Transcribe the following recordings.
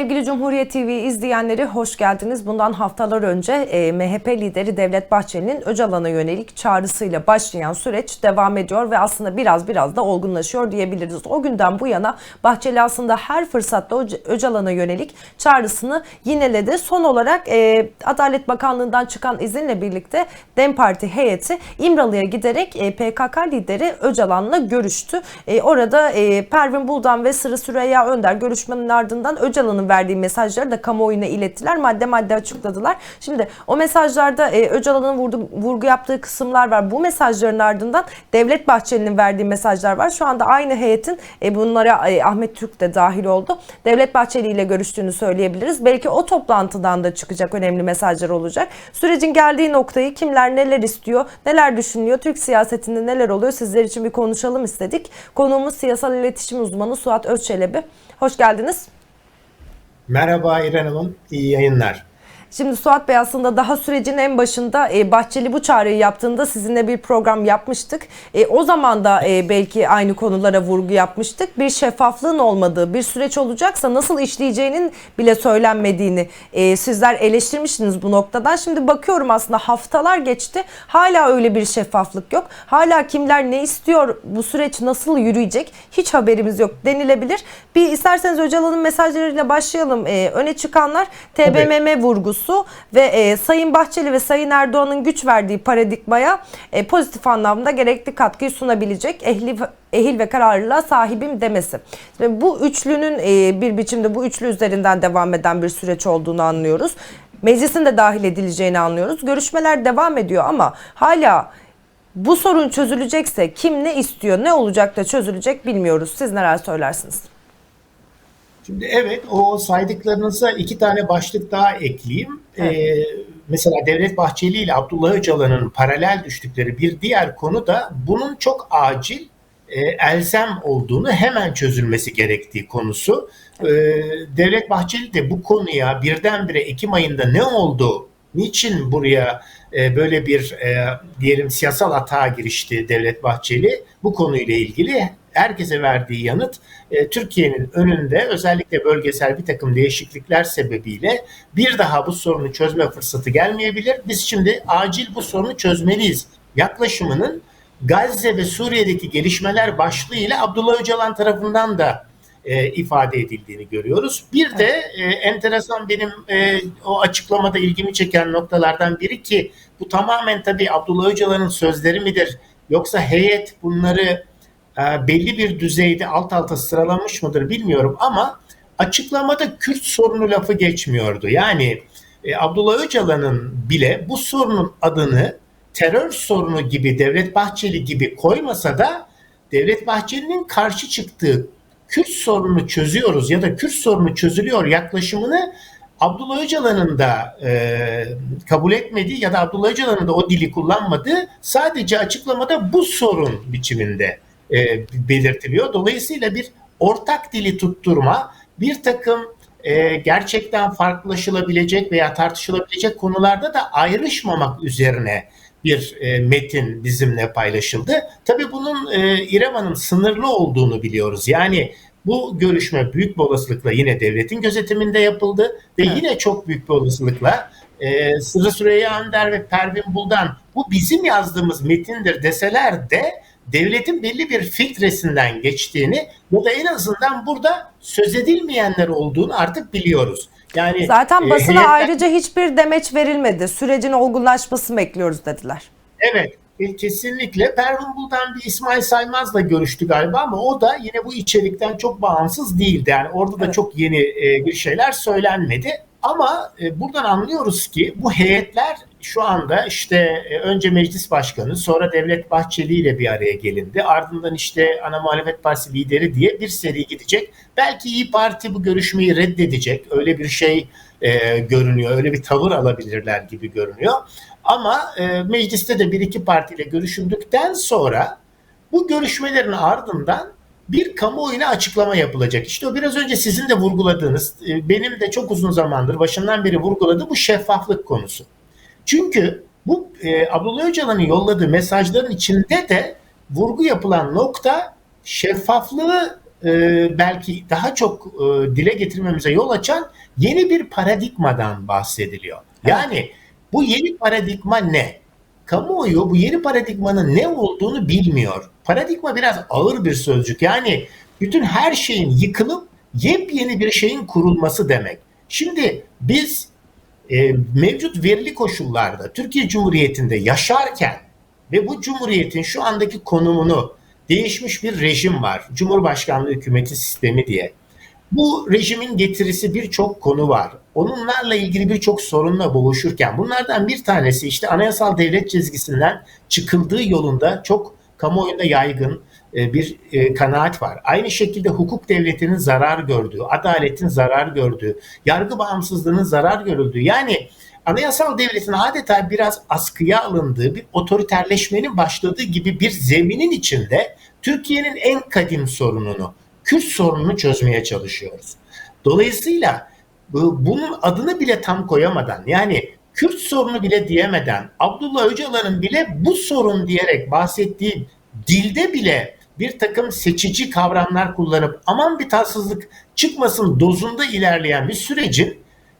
Sevgili Cumhuriyet TV izleyenleri hoş geldiniz. Bundan haftalar önce e, MHP lideri Devlet Bahçeli'nin Öcalan'a yönelik çağrısıyla başlayan süreç devam ediyor ve aslında biraz biraz da olgunlaşıyor diyebiliriz. O günden bu yana Bahçeli aslında her fırsatta Öc- Öcalan'a yönelik çağrısını yineledi. Son olarak e, Adalet Bakanlığı'ndan çıkan izinle birlikte DEM Parti heyeti İmralı'ya giderek e, PKK lideri Öcalan'la görüştü. E, orada e, Pervin Buldan ve Sırrı Süreyya Önder görüşmenin ardından Öcalan'ın verdiği mesajları da kamuoyuna ilettiler. Madde madde açıkladılar. Şimdi o mesajlarda e, Öcalan'ın vurdu, vurgu yaptığı kısımlar var. Bu mesajların ardından Devlet Bahçeli'nin verdiği mesajlar var. Şu anda aynı heyetin e, bunlara e, Ahmet Türk de dahil oldu. Devlet Bahçeli ile görüştüğünü söyleyebiliriz. Belki o toplantıdan da çıkacak önemli mesajlar olacak. Sürecin geldiği noktayı kimler neler istiyor, neler düşünüyor, Türk siyasetinde neler oluyor sizler için bir konuşalım istedik. Konuğumuz siyasal iletişim uzmanı Suat Özçelebi. Hoş geldiniz. Merhaba Hanım, iyi yayınlar. Şimdi Suat Bey aslında daha sürecin en başında e, Bahçeli bu çağrıyı yaptığında sizinle bir program yapmıştık. E, o zaman da e, belki aynı konulara vurgu yapmıştık. Bir şeffaflığın olmadığı bir süreç olacaksa nasıl işleyeceğinin bile söylenmediğini e, sizler eleştirmiştiniz bu noktadan. Şimdi bakıyorum aslında haftalar geçti. Hala öyle bir şeffaflık yok. Hala kimler ne istiyor, bu süreç nasıl yürüyecek hiç haberimiz yok denilebilir. Bir isterseniz Öcalan'ın mesajlarıyla başlayalım. E, öne çıkanlar TBMM vurgusu ve e, Sayın Bahçeli ve Sayın Erdoğan'ın güç verdiği paradigmaya e, pozitif anlamda gerekli katkıyı sunabilecek ehli ehil ve kararlılığa sahibim demesi. Şimdi bu üçlünün e, bir biçimde bu üçlü üzerinden devam eden bir süreç olduğunu anlıyoruz. Meclisin de dahil edileceğini anlıyoruz. Görüşmeler devam ediyor ama hala bu sorun çözülecekse kim ne istiyor, ne olacak da çözülecek bilmiyoruz. Siz neler söylersiniz? Şimdi evet o saydıklarınıza iki tane başlık daha ekleyeyim. Evet. Ee, mesela Devlet Bahçeli ile Abdullah Öcalan'ın paralel düştükleri bir diğer konu da bunun çok acil e, elzem olduğunu hemen çözülmesi gerektiği konusu. Ee, Devlet Bahçeli de bu konuya birdenbire Ekim ayında ne oldu, niçin buraya e, böyle bir e, diyelim siyasal hata girişti Devlet Bahçeli bu konuyla ilgili herkese verdiği yanıt e, Türkiye'nin önünde özellikle bölgesel bir takım değişiklikler sebebiyle bir daha bu sorunu çözme fırsatı gelmeyebilir. Biz şimdi acil bu sorunu çözmeliyiz yaklaşımının Gazze ve Suriye'deki gelişmeler başlığıyla Abdullah Öcalan tarafından da e, ifade edildiğini görüyoruz. Bir de e, enteresan benim e, o açıklamada ilgimi çeken noktalardan biri ki bu tamamen tabii Abdullah Öcalan'ın sözleri midir yoksa heyet bunları belli bir düzeyde alt alta sıralamış mıdır bilmiyorum ama açıklamada Kürt sorunu lafı geçmiyordu. Yani e, Abdullah Öcalan'ın bile bu sorunun adını terör sorunu gibi Devlet Bahçeli gibi koymasa da Devlet Bahçeli'nin karşı çıktığı Kürt sorununu çözüyoruz ya da Kürt sorunu çözülüyor yaklaşımını Abdullah Öcalan'ın da e, kabul etmediği ya da Abdullah Öcalan'ın da o dili kullanmadığı sadece açıklamada bu sorun biçiminde e, belirtiliyor. Dolayısıyla bir ortak dili tutturma, bir takım e, gerçekten farklılaşılabilecek veya tartışılabilecek konularda da ayrışmamak üzerine bir e, metin bizimle paylaşıldı. Tabii bunun e, İrem Hanım sınırlı olduğunu biliyoruz. Yani bu görüşme büyük bir olasılıkla yine devletin gözetiminde yapıldı ve Evet. yine çok büyük bir olasılıkla e, Sırrı Süreyya Önder ve Pervin Buldan bu bizim yazdığımız metindir deseler de devletin belli bir filtresinden geçtiğini ya da en azından burada söz edilmeyenler olduğunu artık biliyoruz. Yani Zaten e, basına heyetler- ayrıca hiçbir demeç verilmedi. Sürecin olgunlaşmasını bekliyoruz dediler. Evet e, kesinlikle Pervin Buldan bir İsmail Saymaz'la görüştü galiba ama o da yine bu içerikten çok bağımsız değildi. Yani orada da Evet. çok yeni e, bir şeyler söylenmedi. Ama e, buradan anlıyoruz ki bu heyetler şu anda işte e, önce meclis başkanı sonra Devlet Bahçeli ile bir araya gelindi. Ardından işte ana muhalefet partisi lideri diye bir seri gidecek. Belki İyi Parti bu görüşmeyi reddedecek. Öyle bir şey e, görünüyor. Öyle bir tavır alabilirler gibi görünüyor. Ama e, mecliste de bir iki partiyle görüşüldükten sonra bu görüşmelerin ardından bir kamuoyuna açıklama yapılacak. İşte o biraz önce sizin de vurguladığınız, e, benim de çok uzun zamandır başından beri vurguladığı bu şeffaflık konusu. Çünkü bu e, Abdullah Öcalan'ın yolladığı mesajların içinde de vurgu yapılan nokta şeffaflığı e, belki daha çok e, dile getirmemize yol açan yeni bir paradigmadan bahsediliyor. Yani bu yeni paradigma ne? Kamuoyu bu yeni paradigmanın ne olduğunu bilmiyor. Paradigma biraz ağır bir sözcük. Yani bütün her şeyin yıkılıp yepyeni bir şeyin kurulması demek. Şimdi biz e, mevcut verili koşullarda Türkiye Cumhuriyeti'nde yaşarken ve bu cumhuriyetin şu andaki konumunu değişmiş bir rejim var. Cumhurbaşkanlığı hükümeti sistemi diye. Bu rejimin getirisi birçok konu var. Onlarla ilgili birçok sorunla boğuşurken bunlardan bir tanesi işte anayasal devlet çizgisinden çıkıldığı yolunda çok kamuoyunda yaygın e, bir e, kanaat var. Aynı şekilde hukuk devletinin zarar gördüğü, adaletin zarar gördüğü, yargı bağımsızlığının zarar görüldüğü yani anayasal devletin adeta biraz askıya alındığı bir otoriterleşmenin başladığı gibi bir zeminin içinde Türkiye'nin en kadim sorununu, Kürt sorununu çözmeye çalışıyoruz. Dolayısıyla bu- bunun adını bile tam koyamadan yani Kürt sorunu bile diyemeden Abdullah Öcalan'ın bile bu sorun diyerek bahsettiği dilde bile bir takım seçici kavramlar kullanıp aman bir tatsızlık çıkmasın dozunda ilerleyen bir sürecin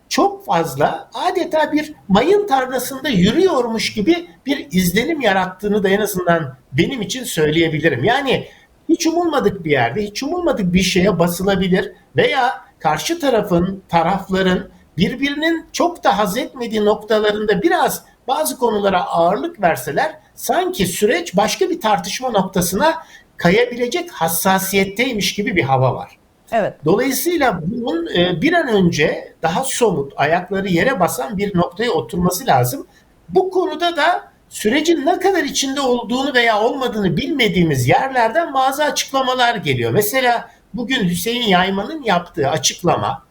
çok fazla adeta bir mayın tarlasında yürüyormuş gibi bir izlenim yarattığını da en azından benim için söyleyebilirim. Yani hiç umulmadık bir yerde, hiç umulmadık bir şeye basılabilir veya karşı tarafın, tarafların birbirinin çok da haz etmediği noktalarında biraz bazı konulara ağırlık verseler sanki süreç başka bir tartışma noktasına kayabilecek hassasiyetteymiş gibi bir hava var. Evet. Dolayısıyla bunun e, bir an önce daha somut, ayakları yere basan bir noktaya oturması lazım. Bu konuda da sürecin ne kadar içinde olduğunu veya olmadığını bilmediğimiz yerlerden bazı açıklamalar geliyor. Mesela bugün Hüseyin Yayman'ın yaptığı açıklama,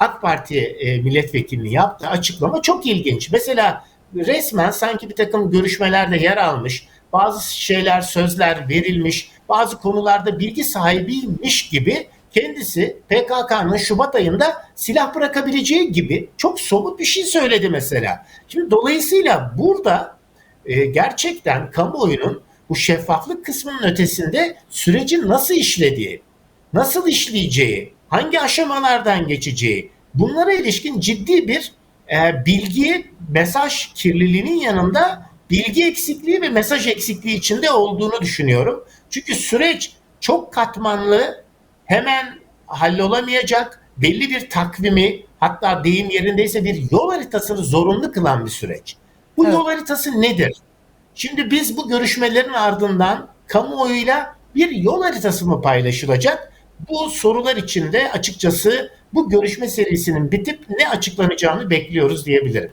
AK Parti e, milletvekilinin yaptığı açıklama çok ilginç. Mesela resmen sanki bir takım görüşmelerde yer almış, bazı şeyler, sözler verilmiş, bazı konularda bilgi sahibiymiş gibi kendisi PKK'nın Şubat ayında silah bırakabileceği gibi çok somut bir şey söyledi mesela. Şimdi dolayısıyla burada e, gerçekten kamuoyunun bu şeffaflık kısmının ötesinde sürecin nasıl işlediği, nasıl işleyeceği, hangi aşamalardan geçeceği bunlara ilişkin ciddi bir e, bilgi, mesaj kirliliğinin yanında bilgi eksikliği ve mesaj eksikliği içinde olduğunu düşünüyorum. Çünkü süreç çok katmanlı, hemen hallolamayacak, belli bir takvimi hatta deyim yerindeyse bir yol haritasını zorunlu kılan bir süreç. Bu Evet. yol haritası nedir? Şimdi biz bu görüşmelerin ardından kamuoyuyla bir yol haritası mı paylaşılacak? Bu sorular içinde açıkçası bu görüşme serisinin bitip ne açıklanacağını bekliyoruz diyebilirim.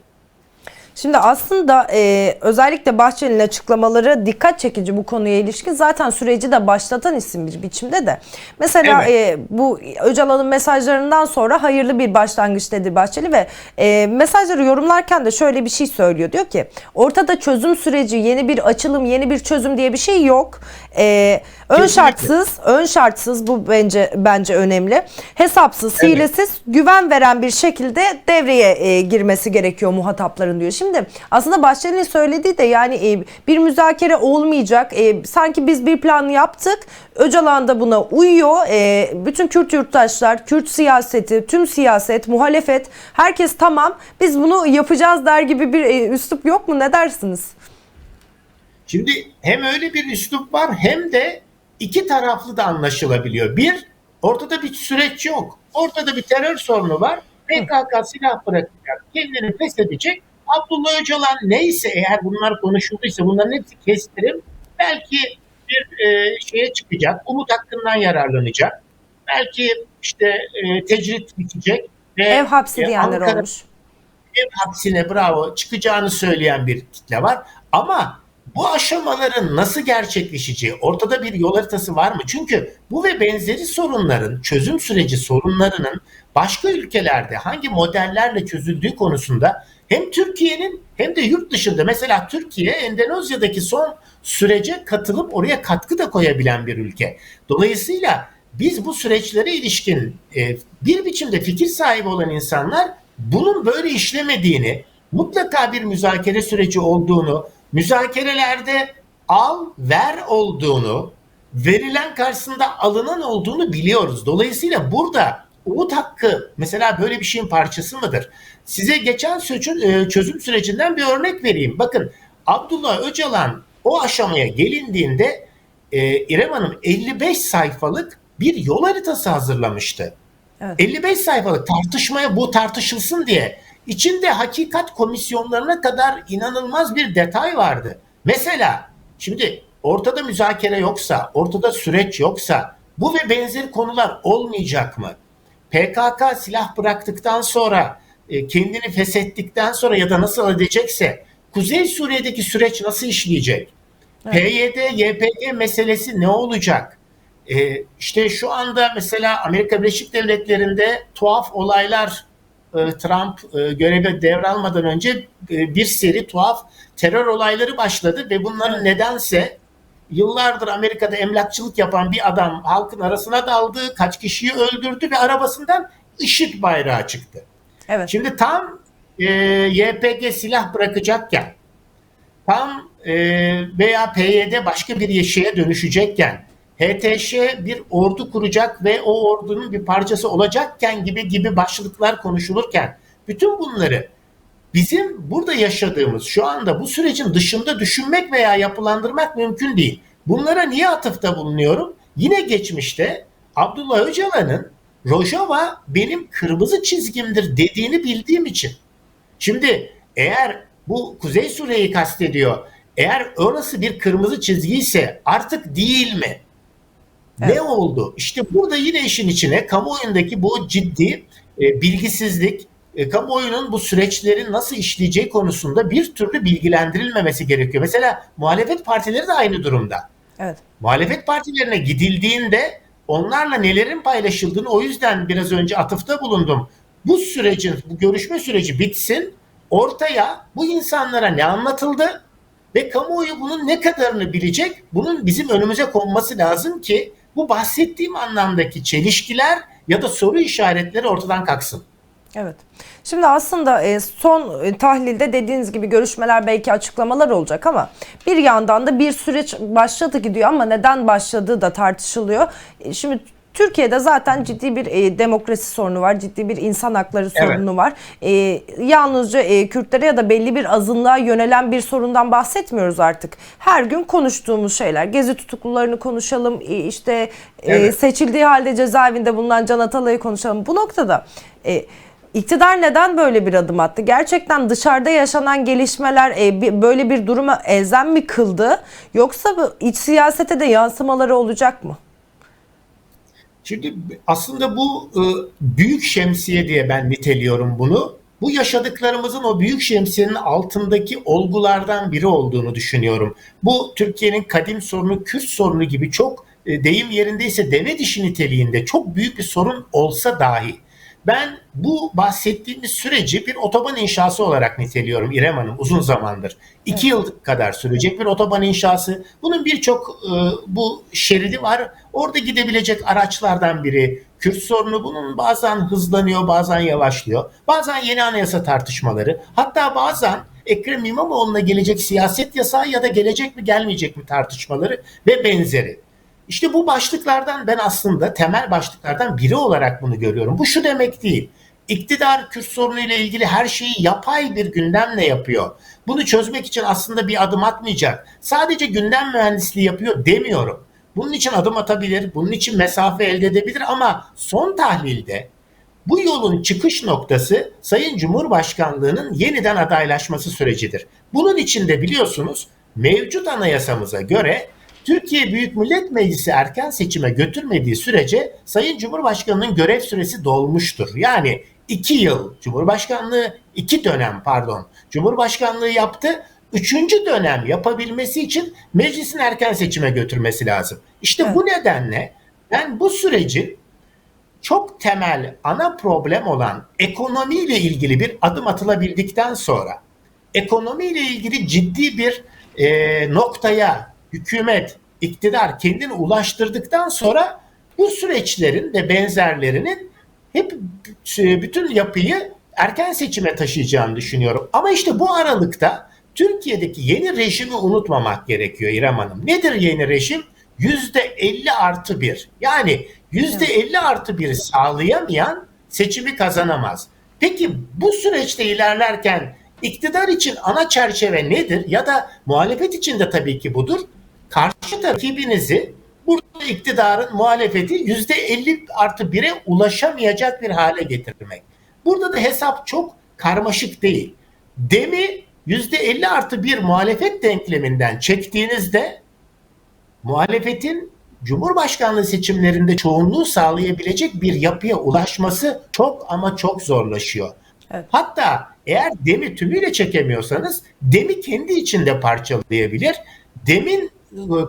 Şimdi aslında e, özellikle Bahçeli'nin açıklamaları dikkat çekici bu konuya ilişkin. Zaten süreci de başlatan isim bir biçimde de. Mesela Evet. e, bu Öcalan'ın mesajlarından sonra hayırlı bir başlangıç dedi Bahçeli ve e, mesajları yorumlarken de şöyle bir şey söylüyor. Diyor ki ortada çözüm süreci, yeni bir açılım, yeni bir çözüm diye bir şey yok. E, ön Kesinlikle. şartsız, ön şartsız bu bence bence önemli. Hesapsız, Evet. hilesiz, güven veren bir şekilde devreye e, girmesi gerekiyor muhatapların diyor. Şimdi aslında Bahçeli'nin söylediği de yani e, bir müzakere olmayacak. E, sanki biz bir plan yaptık. Öcalan da buna uyuyor. E, bütün Kürt yurttaşlar, Kürt siyaseti, tüm siyaset, muhalefet herkes tamam. Biz bunu yapacağız der gibi bir e, üslup yok mu? Ne dersiniz? Şimdi hem öyle bir üslup var hem de iki taraflı da anlaşılabiliyor. Bir, ortada bir süreç yok. Ortada bir terör sorunu var. PKK silah bırakacak, kendini feshedecek. Abdullah Öcalan neyse eğer bunlar konuşulduysa bunların hepsi kestirim. Belki bir e, şeye çıkacak, umut hakkından yararlanacak. Belki işte e, tecrit bitecek. Ve, Ev hapsi e, diyenler Ankara- olmuş. ev hapsine bravo çıkacağını söyleyen bir kitle var. Ama bu aşamaların nasıl gerçekleşeceği, ortada bir yol haritası var mı? Çünkü bu ve benzeri sorunların, çözüm süreci sorunlarının başka ülkelerde hangi modellerle çözüldüğü konusunda hem Türkiye'nin hem de yurt dışında mesela Türkiye Endonezya'daki son sürece katılıp oraya katkı da koyabilen bir ülke. Dolayısıyla biz bu süreçlere ilişkin e, bir biçimde fikir sahibi olan insanlar bunun böyle işlemediğini, mutlaka bir müzakere süreci olduğunu, müzakerelerde al ver olduğunu, verilen karşısında alınan olduğunu biliyoruz. Dolayısıyla burada umut hakkı mesela böyle bir şeyin parçası mıdır? Size geçen çözüm, e, çözüm sürecinden bir örnek vereyim. Bakın Abdullah Öcalan o aşamaya gelindiğinde e, İrem Hanım 55 sayfalık bir yol haritası hazırlamıştı. Evet. 55 sayfalık tartışmaya bu tartışılsın diye içinde hakikat komisyonlarına kadar inanılmaz bir detay vardı. Mesela şimdi ortada müzakere yoksa, ortada süreç yoksa bu ve benzeri konular olmayacak mı? PKK silah bıraktıktan sonra e, kendini feshettikten sonra ya da nasıl edecekse Kuzey Suriye'deki süreç nasıl işleyecek? PYD, YPG meselesi ne olacak? Ee, işte şu anda mesela Amerika Birleşik Devletleri'nde tuhaf olaylar Trump e, göreve devralmadan önce e, bir seri tuhaf terör olayları başladı ve bunların nedense yıllardır Amerika'da emlakçılık yapan bir adam halkın arasına daldı, kaç kişiyi öldürdü ve arabasından IŞİD bayrağı çıktı. Evet. Şimdi tam e, YPG silah bırakacakken, tam e, veya PYD başka bir şeye dönüşecekken, HTŞ bir ordu kuracak ve o ordunun bir parçası olacakken gibi gibi başlıklar konuşulurken, bütün bunları bizim burada yaşadığımız şu anda bu sürecin dışında düşünmek veya yapılandırmak mümkün değil. Bunlara niye atıfta bulunuyorum? Yine geçmişte Abdullah Öcalan'ın Rojava benim kırmızı çizgimdir dediğini bildiğim için. Şimdi eğer bu Kuzey Suriye'yi kastediyor, eğer orası bir kırmızı çizgi ise artık değil mi? Evet. Ne oldu? İşte burada yine işin içine kamuoyundaki bu ciddi e, bilgisizlik, e, kamuoyunun bu süreçlerin nasıl işleyeceği konusunda bir türlü bilgilendirilmemesi gerekiyor. Mesela muhalefet partileri de aynı durumda. Evet. Muhalefet partilerine gidildiğinde onlarla nelerin paylaşıldığını o yüzden biraz önce atıfta bulundum. Bu sürecin, bu görüşme süreci bitsin. Ortaya bu insanlara ne anlatıldı ve kamuoyu bunun ne kadarını bilecek? Bunun bizim önümüze konması lazım ki bu bahsettiğim anlamdaki çelişkiler ya da soru işaretleri ortadan kalksın. Evet. Şimdi aslında e, son e, tahlilde dediğiniz gibi görüşmeler belki açıklamalar olacak ama bir yandan da bir süreç başladı gidiyor ama neden başladığı da tartışılıyor. E, Şimdi Türkiye'de zaten ciddi bir e, demokrasi sorunu var, ciddi bir insan hakları Evet. sorunu var. E, yalnızca e, Kürtlere ya da belli bir azınlığa yönelen bir sorundan bahsetmiyoruz artık. Her gün konuştuğumuz şeyler, gezi tutuklularını konuşalım, e, işte e, Evet. seçildiği halde cezaevinde bulunan Can Atalay'ı konuşalım. Bu noktada e, iktidar neden böyle bir adım attı? Gerçekten dışarıda yaşanan gelişmeler e, böyle bir duruma elzem mi kıldı? Yoksa bu iç siyasete de yansımaları olacak mı? Şimdi aslında bu e, büyük şemsiye diye ben niteliyorum bunu. Bu yaşadıklarımızın o büyük şemsiyenin altındaki olgulardan biri olduğunu düşünüyorum. Bu Türkiye'nin kadim sorunu, Kürt sorunu gibi çok e, deyim yerindeyse deve dişi niteliğinde çok büyük bir sorun olsa dahi ben bu bahsettiğimiz süreci bir otoban inşası olarak niteliyorum İrem Hanım uzun zamandır. İki yıl kadar sürecek bir otoban inşası. Bunun birçok e, bu şeridi var. Orada gidebilecek araçlardan biri. Kürt sorunu bunun bazen hızlanıyor, bazen yavaşlıyor. Bazen yeni anayasa tartışmaları. Hatta bazen Ekrem İmamoğlu'na gelecek siyaset yasağı ya da gelecek mi gelmeyecek mi tartışmaları ve benzeri. İşte bu başlıklardan ben aslında temel başlıklardan biri olarak bunu görüyorum. Bu şu demek değil. İktidar Kürt sorunu ile ilgili her şeyi yapay bir gündemle yapıyor. Bunu çözmek için aslında bir adım atmayacak. Sadece gündem mühendisliği yapıyor demiyorum. Bunun için adım atabilir, bunun için mesafe elde edebilir ama son tahlilde bu yolun çıkış noktası Sayın Cumhurbaşkanlığının yeniden adaylaşması sürecidir. Bunun içinde biliyorsunuz mevcut anayasamıza göre Türkiye Büyük Millet Meclisi erken seçime götürmediği sürece Sayın Cumhurbaşkanı'nın görev süresi dolmuştur. Yani iki yıl Cumhurbaşkanlığı, iki dönem pardon Cumhurbaşkanlığı yaptı. Üçüncü dönem yapabilmesi için meclisin erken seçime götürmesi lazım. İşte Evet. bu nedenle ben bu sürecin çok temel ana problem olan ekonomiyle ilgili bir adım atılabildikten sonra ekonomiyle ilgili ciddi bir e, noktaya hükümet, iktidar kendini ulaştırdıktan sonra bu süreçlerin ve benzerlerinin hep e, bütün yapıyı erken seçime taşıyacağını düşünüyorum. Ama işte bu aralıkta Türkiye'deki yeni rejimi unutmamak gerekiyor İrem Hanım. Nedir yeni rejim? yüzde 50 artı bir. Yani yüzde 50 artı bir sağlayamayan seçimi kazanamaz. Peki bu süreçte ilerlerken iktidar için ana çerçeve nedir? Ya da muhalefet için de tabii ki budur. Karşı rakibinizi burada iktidarın muhalefeti yüzde 50 artı 1'e ulaşamayacak bir hale getirmek. Burada da hesap çok karmaşık değil. Demi yüzde 50 artı 1 muhalefet denkleminden çektiğinizde muhalefetin Cumhurbaşkanlığı seçimlerinde çoğunluğu sağlayabilecek bir yapıya ulaşması çok ama çok zorlaşıyor. Evet. Hatta eğer demi tümüyle çekemiyorsanız demi kendi içinde parçalayabilir. Demin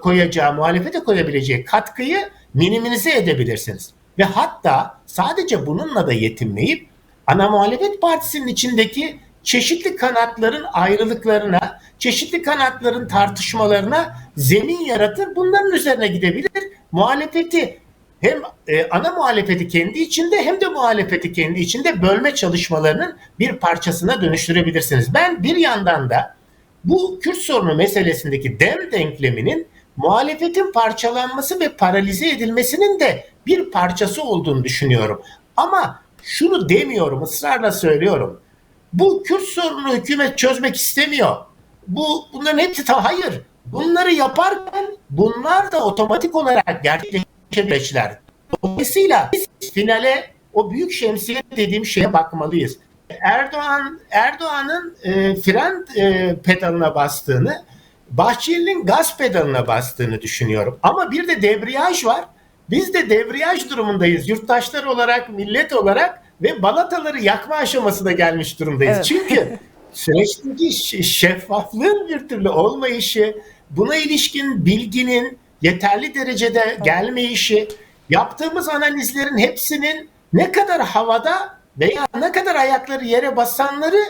koyacağı, muhalefete koyabileceği katkıyı minimize edebilirsiniz. Ve hatta sadece bununla da yetinmeyip ana muhalefet partisinin içindeki çeşitli kanatların ayrılıklarına, çeşitli kanatların tartışmalarına zemin yaratır. Bunların üzerine gidebilir. Muhalefeti hem e, ana muhalefeti kendi içinde hem de muhalefeti kendi içinde bölme çalışmalarının bir parçasına dönüştürebilirsiniz. Ben bir yandan da bu Kürt sorunu meselesindeki dem denkleminin muhalefetin parçalanması ve paralize edilmesinin de bir parçası olduğunu düşünüyorum. Ama şunu demiyorum, ısrarla söylüyorum. Bu Kürt sorununu hükümet çözmek istemiyor. Bu bunların hepsi ta hayır. Bunları yaparken bunlar da otomatik olarak gerçekleşecekler. Dolayısıyla biz finale o büyük şemsiye dediğim şeye bakmalıyız. Erdoğan Erdoğan'ın e, fren e, pedalına bastığını, Bahçeli'nin gaz pedalına bastığını düşünüyorum. Ama bir de debriyaj var. Biz de debriyaj durumundayız. Yurttaşlar olarak, millet olarak ve balataları yakma aşamasına gelmiş durumdayız. Evet. Çünkü süreçteki şeffaflığın bir türlü olmayışı, buna ilişkin bilginin yeterli derecede gelmeyişi, yaptığımız analizlerin hepsinin ne kadar havada veya ne kadar ayakları yere basanları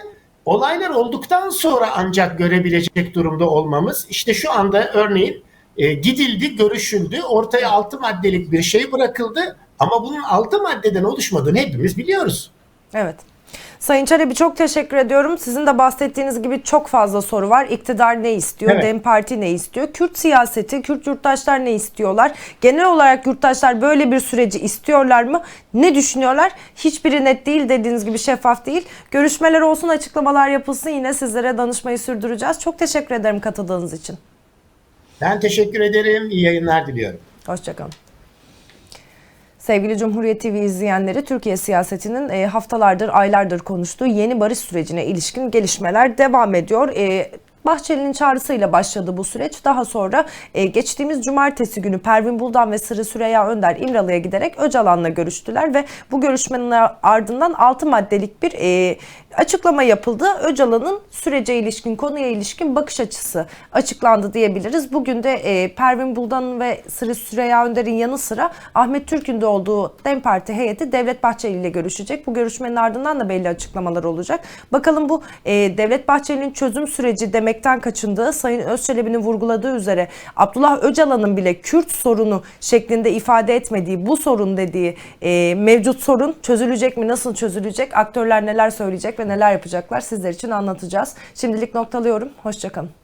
olaylar olduktan sonra ancak görebilecek durumda olmamız. İşte şu anda örneğin e, gidildi, görüşüldü, ortaya altı maddelik bir şey bırakıldı ama bunun altı maddeden oluşmadığını hepimiz biliyoruz. Evet. Sayın Çelebi çok teşekkür ediyorum. Sizin de bahsettiğiniz gibi çok fazla soru var. İktidar ne istiyor? Evet. Dem Parti ne istiyor? Kürt siyaseti, Kürt yurttaşlar ne istiyorlar? Genel olarak yurttaşlar böyle bir süreci istiyorlar mı? Ne düşünüyorlar? Hiçbiri net değil dediğiniz gibi şeffaf değil. Görüşmeler olsun, açıklamalar yapılsın. Yine sizlere danışmayı sürdüreceğiz. Çok teşekkür ederim katıldığınız için. Ben teşekkür ederim. İyi yayınlar diliyorum. Hoşçakalın. Sevgili Cumhuriyet TV izleyenleri, Türkiye siyasetinin e, haftalardır, aylardır konuştuğu yeni barış sürecine ilişkin gelişmeler devam ediyor. E, Bahçeli'nin çağrısıyla başladı bu süreç. Daha sonra e, geçtiğimiz cumartesi günü Pervin Buldan ve Sırrı Süreyya Önder İmralı'ya giderek Öcalan'la görüştüler ve bu görüşmenin ardından 6 maddelik bir e, açıklama yapıldı. Öcalan'ın sürece ilişkin, konuya ilişkin bakış açısı açıklandı diyebiliriz. Bugün de e, Pervin Buldan'ın ve Sırrı Süreyya Önder'in yanı sıra Ahmet Türk'ün de olduğu DEM Parti heyeti Devlet Bahçeli ile görüşecek. Bu görüşmenin ardından da belli açıklamalar olacak. Bakalım bu e, Devlet Bahçeli'nin çözüm süreci demekten kaçındığı, Sayın Özçelebi'nin vurguladığı üzere Abdullah Öcalan'ın bile Kürt sorunu şeklinde ifade etmediği, bu sorun dediği e, mevcut sorun çözülecek mi, nasıl çözülecek, aktörler neler söyleyecek ve neler yapacaklar sizler için anlatacağız. Şimdilik noktalıyorum. Hoşçakalın.